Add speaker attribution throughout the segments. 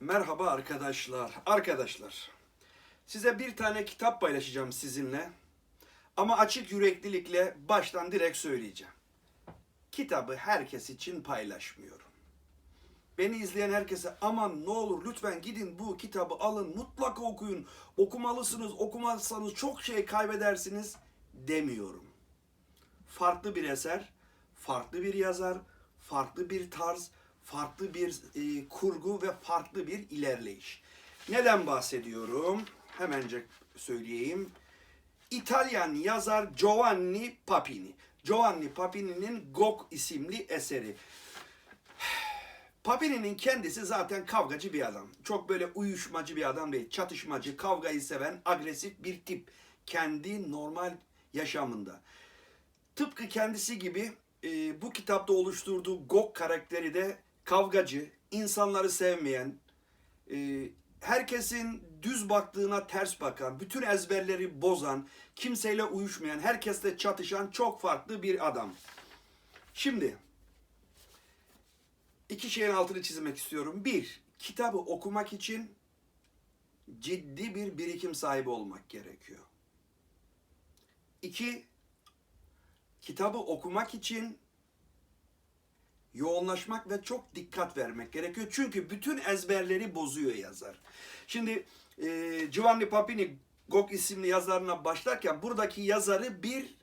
Speaker 1: Merhaba arkadaşlar. Arkadaşlar, size bir tane kitap paylaşacağım sizinle. Ama açık yüreklilikle baştan direkt söyleyeceğim. Kitabı herkes için paylaşmıyorum. Beni izleyen herkese aman ne olur lütfen gidin bu kitabı alın mutlaka okuyun. Okumalısınız okumazsanız çok şey kaybedersiniz demiyorum. Farklı bir eser, farklı bir yazar, farklı bir tarz, farklı bir e, kurgu ve farklı bir ilerleyiş. Neden bahsediyorum? Hemence söyleyeyim. İtalyan yazar Giovanni Papini. Giovanni Papini'nin Gok isimli eseri. Papini'nin kendisi zaten kavgacı bir adam. Çok böyle uyuşmacı bir adam değil. Çatışmacı, kavgayı seven, agresif bir tip. Kendi normal yaşamında. Tıpkı kendisi gibi e, bu kitapta oluşturduğu Gok karakteri de kavgacı, insanları sevmeyen, e, herkesin düz baktığına ters bakan, bütün ezberleri bozan, kimseyle uyuşmayan, herkesle çatışan çok farklı bir adam. Şimdi iki şeyin altını çizmek istiyorum. Bir, kitabı okumak için ciddi bir birikim sahibi olmak gerekiyor. İki, kitabı okumak için yoğunlaşmak ve çok dikkat vermek gerekiyor. Çünkü bütün ezberleri bozuyor yazar. Şimdi e, Giovanni Papini Gok isimli yazarına başlarken buradaki yazarı bir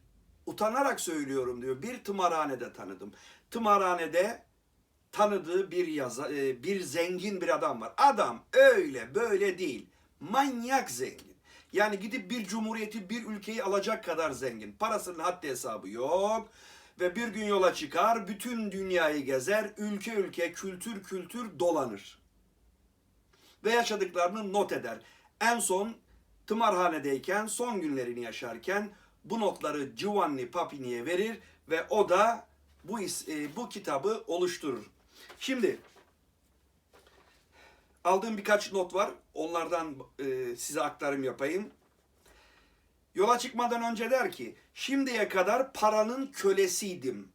Speaker 1: utanarak söylüyorum diyor. Bir tımarhanede tanıdım. Tımarhanede tanıdığı bir yazar, e, bir zengin bir adam var. Adam öyle böyle değil. Manyak zengin. Yani gidip bir cumhuriyeti, bir ülkeyi alacak kadar zengin. Parasının haddi hesabı yok. Ve bir gün yola çıkar, bütün dünyayı gezer, ülke ülke, kültür kültür dolanır. Ve yaşadıklarını not eder. En son tımarhanedeyken, son günlerini yaşarken bu notları Giovanni Papini'ye verir ve o da bu e, bu kitabı oluşturur. Şimdi aldığım birkaç not var. Onlardan e, size aktarım yapayım. Yola çıkmadan önce der ki, şimdiye kadar paranın kölesiydim.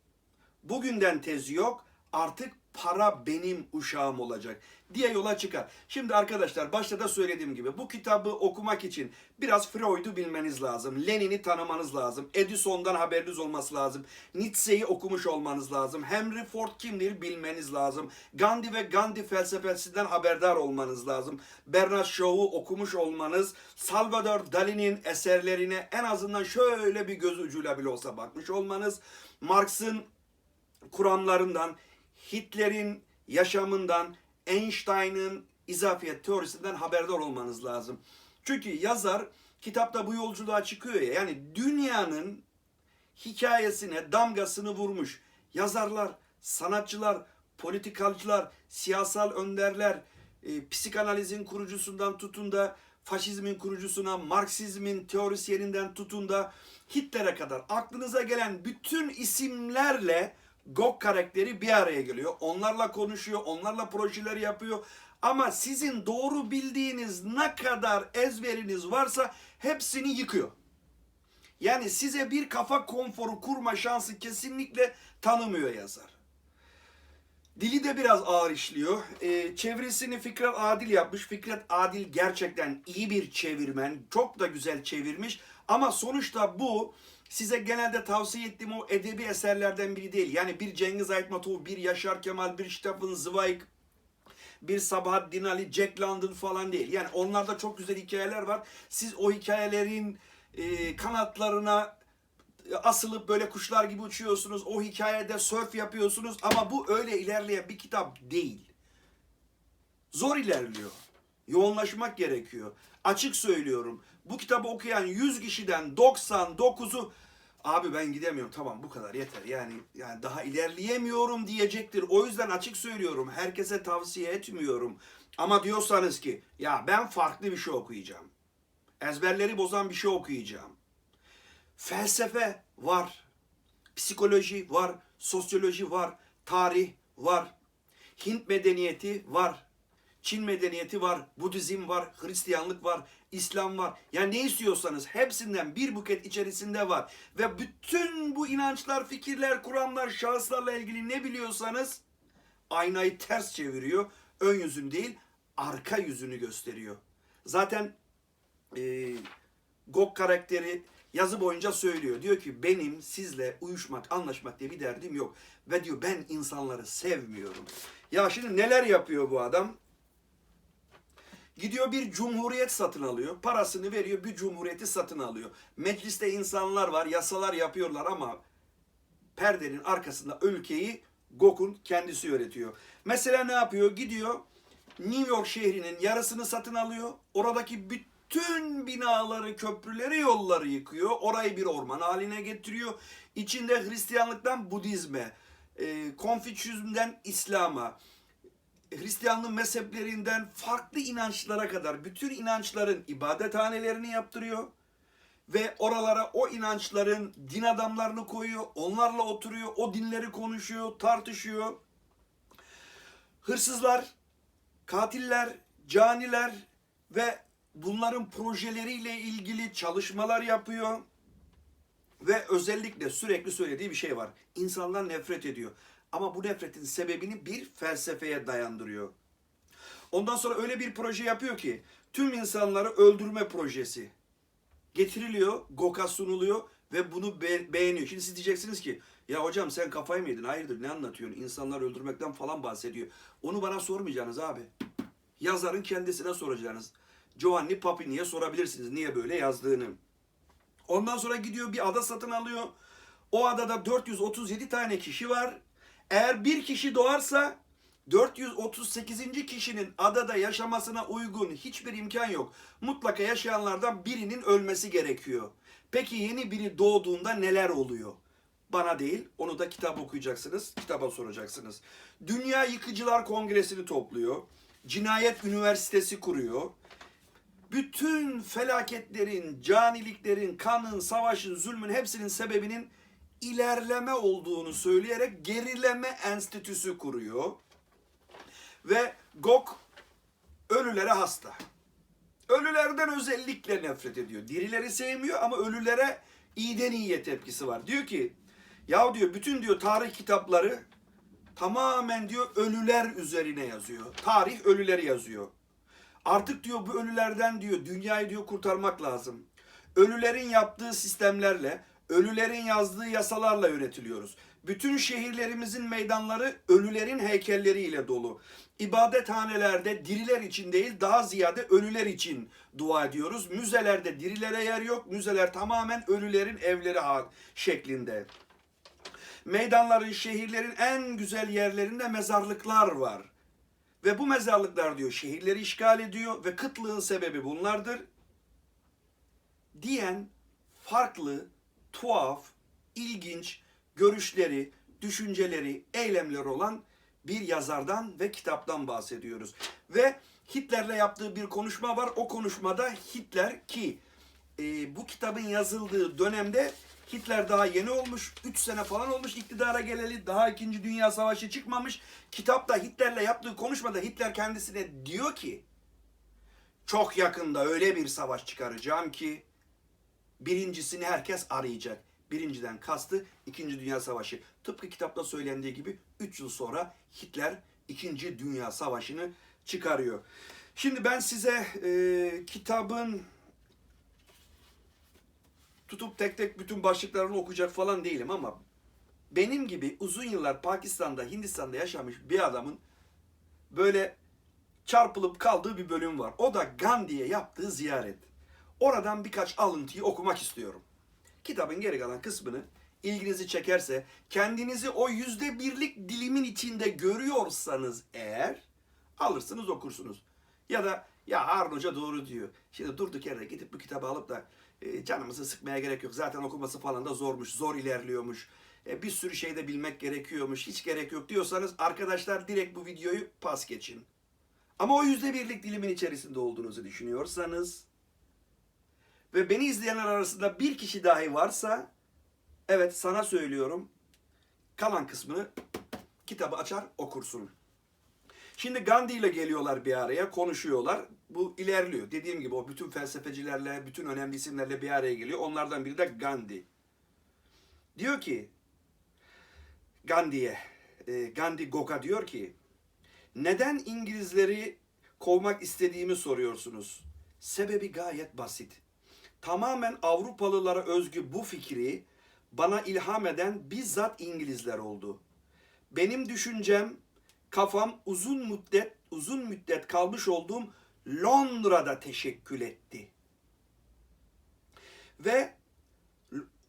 Speaker 1: Bugünden tezi yok, artık para benim uşağım olacak diye yola çıkar. Şimdi arkadaşlar başta da söylediğim gibi bu kitabı okumak için biraz Freud'u bilmeniz lazım. Lenin'i tanımanız lazım. Edison'dan haberiniz olması lazım. Nietzsche'yi okumuş olmanız lazım. Henry Ford kimdir bilmeniz lazım. Gandhi ve Gandhi felsefesinden haberdar olmanız lazım. Bernard Shaw'u okumuş olmanız, Salvador Dali'nin eserlerine en azından şöyle bir göz ucuyla bile olsa bakmış olmanız, Marx'ın kuramlarından, Hitler'in yaşamından, Einstein'ın izafiyet teorisinden haberdar olmanız lazım. Çünkü yazar kitapta bu yolculuğa çıkıyor ya. Yani dünyanın hikayesine damgasını vurmuş. Yazarlar, sanatçılar, politikalcılar, siyasal önderler, e, psikanalizin kurucusundan tutun da faşizmin kurucusuna, Marksizmin teorisyeninden tutun da Hitler'e kadar aklınıza gelen bütün isimlerle Gok karakteri bir araya geliyor. Onlarla konuşuyor, onlarla projeler yapıyor. Ama sizin doğru bildiğiniz ne kadar ezberiniz varsa hepsini yıkıyor. Yani size bir kafa konforu kurma şansı kesinlikle tanımıyor yazar. Dili de biraz ağır işliyor. Ee, çevirisini Fikret Adil yapmış. Fikret Adil gerçekten iyi bir çevirmen. Çok da güzel çevirmiş. Ama sonuçta bu size genelde tavsiye ettiğim o edebi eserlerden biri değil. Yani bir Cengiz Aytmatov, bir Yaşar Kemal, bir Stephen Zweig, bir Sabahattin Ali, Jack London falan değil. Yani onlarda çok güzel hikayeler var. Siz o hikayelerin e, kanatlarına asılıp böyle kuşlar gibi uçuyorsunuz. O hikayede surf yapıyorsunuz ama bu öyle ilerleyen bir kitap değil. Zor ilerliyor. Yoğunlaşmak gerekiyor. Açık söylüyorum. Bu kitabı okuyan 100 kişiden 99'u abi ben gidemiyorum tamam bu kadar yeter yani yani daha ilerleyemiyorum diyecektir. O yüzden açık söylüyorum. Herkese tavsiye etmiyorum. Ama diyorsanız ki ya ben farklı bir şey okuyacağım. Ezberleri bozan bir şey okuyacağım. Felsefe var. Psikoloji var. Sosyoloji var. Tarih var. Hint medeniyeti var. Çin medeniyeti var. Budizm var. Hristiyanlık var. İslam var. Yani ne istiyorsanız hepsinden bir buket içerisinde var. Ve bütün bu inançlar, fikirler, kuramlar, şahıslarla ilgili ne biliyorsanız aynayı ters çeviriyor. Ön yüzün değil, arka yüzünü gösteriyor. Zaten e, Gok karakteri yazı boyunca söylüyor. Diyor ki benim sizle uyuşmak, anlaşmak diye bir derdim yok. Ve diyor ben insanları sevmiyorum. Ya şimdi neler yapıyor bu adam? Gidiyor bir cumhuriyet satın alıyor. Parasını veriyor bir cumhuriyeti satın alıyor. Mecliste insanlar var, yasalar yapıyorlar ama perdenin arkasında ülkeyi Gok'un kendisi yönetiyor. Mesela ne yapıyor? Gidiyor New York şehrinin yarısını satın alıyor. Oradaki bütün binaları, köprüleri, yolları yıkıyor. Orayı bir orman haline getiriyor. İçinde Hristiyanlıktan Budizme, e, Konfüçyüzmden İslam'a, Hristiyanlığın mezheplerinden farklı inançlara kadar bütün inançların ibadethanelerini yaptırıyor ve oralara o inançların din adamlarını koyuyor. Onlarla oturuyor, o dinleri konuşuyor, tartışıyor. Hırsızlar, katiller, caniler ve bunların projeleriyle ilgili çalışmalar yapıyor. Ve özellikle sürekli söylediği bir şey var. İnsanlar nefret ediyor. Ama bu nefretin sebebini bir felsefeye dayandırıyor. Ondan sonra öyle bir proje yapıyor ki tüm insanları öldürme projesi getiriliyor, GOK'a sunuluyor ve bunu be- beğeniyor. Şimdi siz diyeceksiniz ki ya hocam sen kafayı mı yedin? Hayırdır ne anlatıyorsun? İnsanları öldürmekten falan bahsediyor. Onu bana sormayacaksınız abi. Yazarın kendisine soracaksınız. Giovanni Papini'ye sorabilirsiniz niye böyle yazdığını. Ondan sonra gidiyor bir ada satın alıyor. O adada 437 tane kişi var. Eğer bir kişi doğarsa 438. kişinin adada yaşamasına uygun hiçbir imkan yok. Mutlaka yaşayanlardan birinin ölmesi gerekiyor. Peki yeni biri doğduğunda neler oluyor? Bana değil, onu da kitap okuyacaksınız, kitaba soracaksınız. Dünya Yıkıcılar Kongresi'ni topluyor. Cinayet Üniversitesi kuruyor bütün felaketlerin, caniliklerin, kanın, savaşın, zulmün hepsinin sebebinin ilerleme olduğunu söyleyerek gerileme enstitüsü kuruyor. Ve Gok ölülere hasta. Ölülerden özellikle nefret ediyor. Dirileri sevmiyor ama ölülere iyiden iyiye tepkisi var. Diyor ki ya diyor bütün diyor tarih kitapları tamamen diyor ölüler üzerine yazıyor. Tarih ölüleri yazıyor. Artık diyor bu ölülerden diyor dünyayı diyor kurtarmak lazım. Ölülerin yaptığı sistemlerle, ölülerin yazdığı yasalarla yönetiliyoruz. Bütün şehirlerimizin meydanları ölülerin heykelleriyle dolu. İbadethanelerde diriler için değil daha ziyade ölüler için dua ediyoruz. Müzelerde dirilere yer yok. Müzeler tamamen ölülerin evleri şeklinde. Meydanların, şehirlerin en güzel yerlerinde mezarlıklar var. Ve bu mezarlıklar diyor şehirleri işgal ediyor ve kıtlığın sebebi bunlardır. Diyen farklı, tuhaf, ilginç görüşleri, düşünceleri, eylemleri olan bir yazardan ve kitaptan bahsediyoruz. Ve Hitler'le yaptığı bir konuşma var. O konuşmada Hitler ki e, bu kitabın yazıldığı dönemde Hitler daha yeni olmuş. 3 sene falan olmuş iktidara geleli. Daha 2. Dünya Savaşı çıkmamış. Kitapta Hitler'le yaptığı konuşmada Hitler kendisine diyor ki çok yakında öyle bir savaş çıkaracağım ki birincisini herkes arayacak. Birinciden kastı 2. Dünya Savaşı. Tıpkı kitapta söylendiği gibi 3 yıl sonra Hitler 2. Dünya Savaşı'nı çıkarıyor. Şimdi ben size e, kitabın tutup tek tek bütün başlıklarını okuyacak falan değilim ama benim gibi uzun yıllar Pakistan'da, Hindistan'da yaşamış bir adamın böyle çarpılıp kaldığı bir bölüm var. O da Gandhi'ye yaptığı ziyaret. Oradan birkaç alıntıyı okumak istiyorum. Kitabın geri kalan kısmını ilginizi çekerse, kendinizi o yüzde birlik dilimin içinde görüyorsanız eğer alırsınız okursunuz. Ya da ya Harun Hoca doğru diyor. Şimdi durduk yerde gidip bu kitabı alıp da e, canımızı sıkmaya gerek yok. Zaten okuması falan da zormuş, zor ilerliyormuş. E, bir sürü şey de bilmek gerekiyormuş. Hiç gerek yok diyorsanız arkadaşlar direkt bu videoyu pas geçin. Ama o yüzde birlik dilimin içerisinde olduğunuzu düşünüyorsanız ve beni izleyenler arasında bir kişi dahi varsa evet sana söylüyorum kalan kısmını kitabı açar okursun. Şimdi Gandhi ile geliyorlar bir araya, konuşuyorlar. Bu ilerliyor. Dediğim gibi o bütün felsefecilerle, bütün önemli isimlerle bir araya geliyor. Onlardan biri de Gandhi. Diyor ki Gandhi'ye, e, Gandhi Gok'a diyor ki neden İngilizleri kovmak istediğimi soruyorsunuz. Sebebi gayet basit. Tamamen Avrupalılara özgü bu fikri bana ilham eden bizzat İngilizler oldu. Benim düşüncem, kafam uzun müddet uzun müddet kalmış olduğum Londra'da teşekkül etti. Ve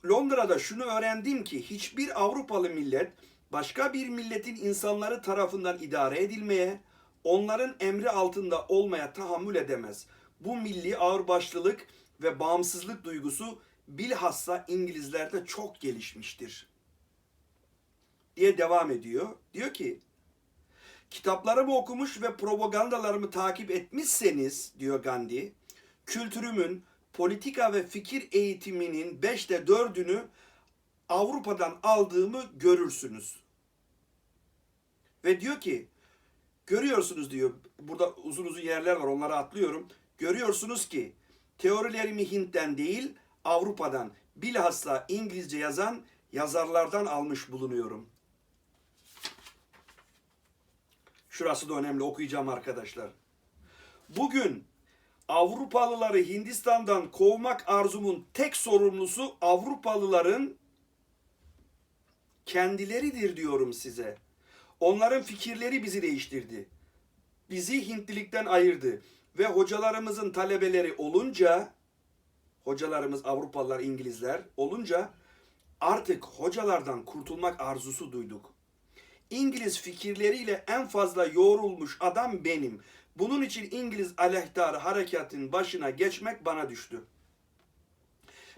Speaker 1: Londra'da şunu öğrendim ki hiçbir Avrupalı millet başka bir milletin insanları tarafından idare edilmeye, onların emri altında olmaya tahammül edemez. Bu milli ağırbaşlılık ve bağımsızlık duygusu bilhassa İngilizlerde çok gelişmiştir. Diye devam ediyor. Diyor ki kitaplarımı okumuş ve propagandalarımı takip etmişseniz diyor Gandhi, kültürümün, politika ve fikir eğitiminin beşte dördünü Avrupa'dan aldığımı görürsünüz. Ve diyor ki, görüyorsunuz diyor, burada uzun uzun yerler var onları atlıyorum. Görüyorsunuz ki teorilerimi Hint'ten değil Avrupa'dan bilhassa İngilizce yazan yazarlardan almış bulunuyorum. Şurası da önemli okuyacağım arkadaşlar. Bugün Avrupalıları Hindistan'dan kovmak arzumun tek sorumlusu Avrupalıların kendileridir diyorum size. Onların fikirleri bizi değiştirdi. Bizi Hintlilikten ayırdı ve hocalarımızın talebeleri olunca hocalarımız Avrupalılar, İngilizler olunca artık hocalardan kurtulmak arzusu duyduk. İngiliz fikirleriyle en fazla yoğrulmuş adam benim. Bunun için İngiliz aleyhtarı harekatın başına geçmek bana düştü.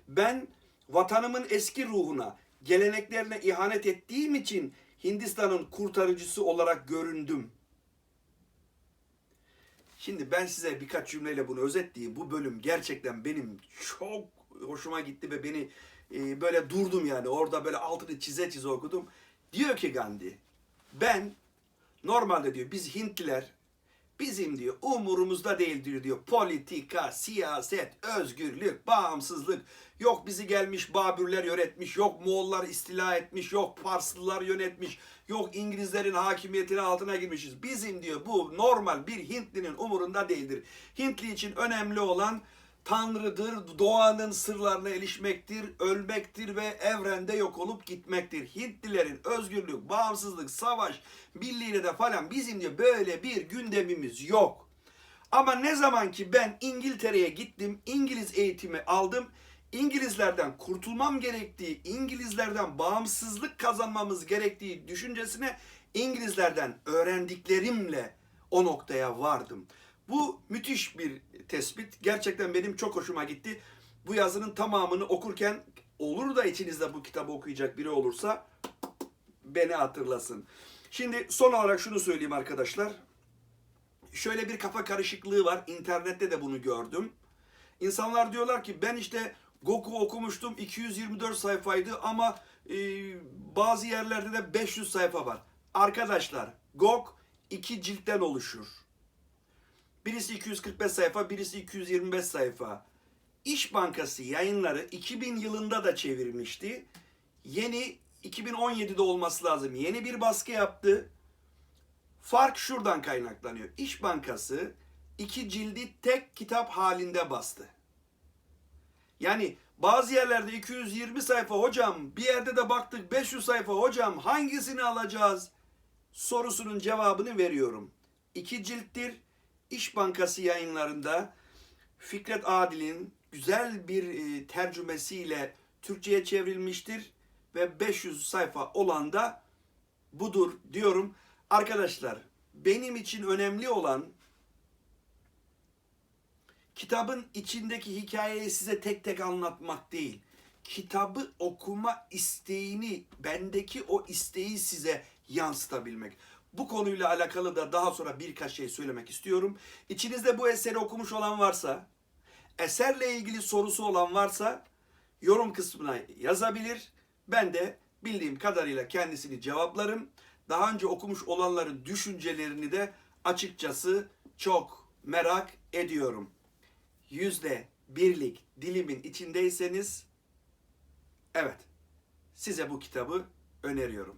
Speaker 1: Ben vatanımın eski ruhuna, geleneklerine ihanet ettiğim için Hindistan'ın kurtarıcısı olarak göründüm. Şimdi ben size birkaç cümleyle bunu özetleyeyim. Bu bölüm gerçekten benim çok hoşuma gitti ve beni e, böyle durdum yani. Orada böyle altını çize çize okudum. Diyor ki Gandhi, ben normalde diyor biz Hintliler bizim diyor umurumuzda değildir diyor. Politika, siyaset, özgürlük, bağımsızlık. Yok bizi gelmiş Babürler yönetmiş, yok Moğollar istila etmiş, yok Parslılar yönetmiş, yok İngilizlerin hakimiyetine altına girmişiz. Bizim diyor bu normal bir Hintlinin umurunda değildir. Hintli için önemli olan Tanrı'dır, doğanın sırlarına erişmektir, ölmektir ve evrende yok olup gitmektir. Hintlilerin özgürlük, bağımsızlık, savaş, birliğiyle de falan bizim diyor böyle bir gündemimiz yok. Ama ne zaman ki ben İngiltere'ye gittim, İngiliz eğitimi aldım, İngilizlerden kurtulmam gerektiği, İngilizlerden bağımsızlık kazanmamız gerektiği düşüncesine İngilizlerden öğrendiklerimle o noktaya vardım. Bu müthiş bir tespit. Gerçekten benim çok hoşuma gitti. Bu yazının tamamını okurken olur da içinizde bu kitabı okuyacak biri olursa beni hatırlasın. Şimdi son olarak şunu söyleyeyim arkadaşlar. Şöyle bir kafa karışıklığı var. İnternette de bunu gördüm. İnsanlar diyorlar ki ben işte Goku okumuştum 224 sayfaydı ama e, bazı yerlerde de 500 sayfa var. Arkadaşlar Gok iki ciltten oluşur. Birisi 245 sayfa, birisi 225 sayfa. İş Bankası yayınları 2000 yılında da çevirmişti. Yeni 2017'de olması lazım. Yeni bir baskı yaptı. Fark şuradan kaynaklanıyor. İş Bankası iki cildi tek kitap halinde bastı. Yani bazı yerlerde 220 sayfa hocam, bir yerde de baktık 500 sayfa hocam hangisini alacağız? Sorusunun cevabını veriyorum. İki cilttir. İş Bankası yayınlarında Fikret Adil'in güzel bir e, tercümesiyle Türkçe'ye çevrilmiştir ve 500 sayfa olan da budur diyorum. Arkadaşlar benim için önemli olan kitabın içindeki hikayeyi size tek tek anlatmak değil. Kitabı okuma isteğini, bendeki o isteği size yansıtabilmek. Bu konuyla alakalı da daha sonra birkaç şey söylemek istiyorum. İçinizde bu eseri okumuş olan varsa, eserle ilgili sorusu olan varsa yorum kısmına yazabilir. Ben de bildiğim kadarıyla kendisini cevaplarım. Daha önce okumuş olanların düşüncelerini de açıkçası çok merak ediyorum. Yüzde birlik dilimin içindeyseniz evet size bu kitabı öneriyorum.